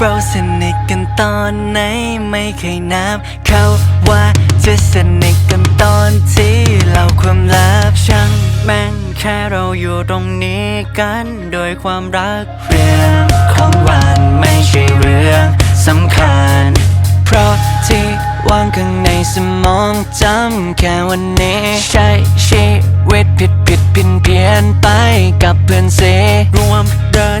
เราสนิทกันตอนไหนไม่เคยนับ เขาว่าจะสนิทกันตอนที่เราความลับช่างแม่งแค่เราอยู่ตรงนี้กันโดยความรักเรื่องของวันไม่ใช่เรื่องสำคัญ เพราะที่วางข้างในสมองจำแค่วันนี้ใช้ชีวิตผิดผิดเพี้ยนเพี้ยนไปกับเพื่อนเสรวมเดิน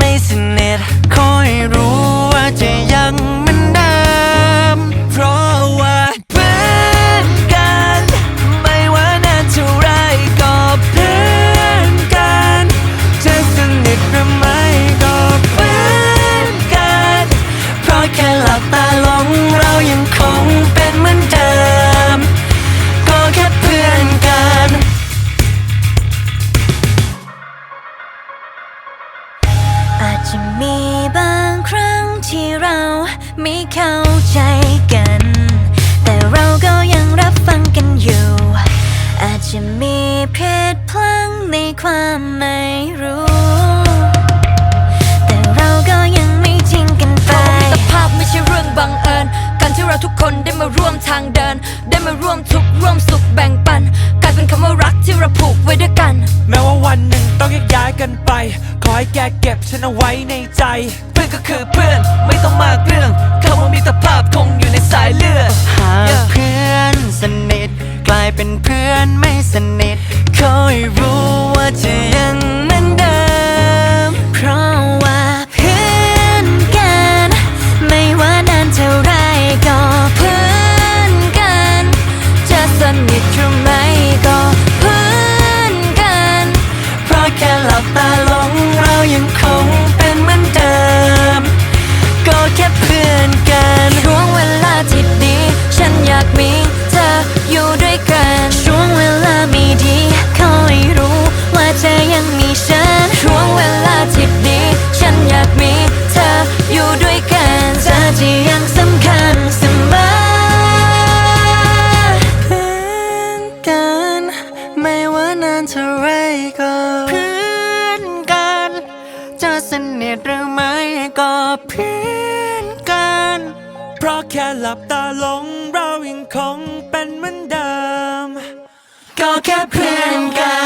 ไม่เข้าใจกัน แต่เราก็ยังรับฟังกันอยู่ อาจจะมีเพศพลังในความไม่รู้แต่เราก็ยังไม่ทิ้งกันไปมิตรภาพไม่ใช่เรื่องบังเอิญการที่เราทุกคนได้มาร่วมทางเดิน ได้มาร่วมทุกข์ร่วมสุขแบ่งปันกลายเป็นคำว่ารักที่เราผูกไว้ด้วยกัน แม้ว่าวันหนึ่งต้องแยกย้ายกันไป ขอให้แกเก็บฉันเอาไว้ในใจ เพื่อนก็คือเพื่อนไม่ต้องมาก ฉันช่วงเวลาที่ดี ฉันอยากมีเธออยู่ด้วยกันเธอที่ยังสำคัญเสมอเพื่อนกัน ไม่ว่านานเท่าไรก็เพื่อนกัน จะสนิทหรือไม่ก็เพื่อนกัน เพราะแค่หลับตาลงเรายังคงเป็นเหมือนเดิม ก็แค่เพื่อนกัน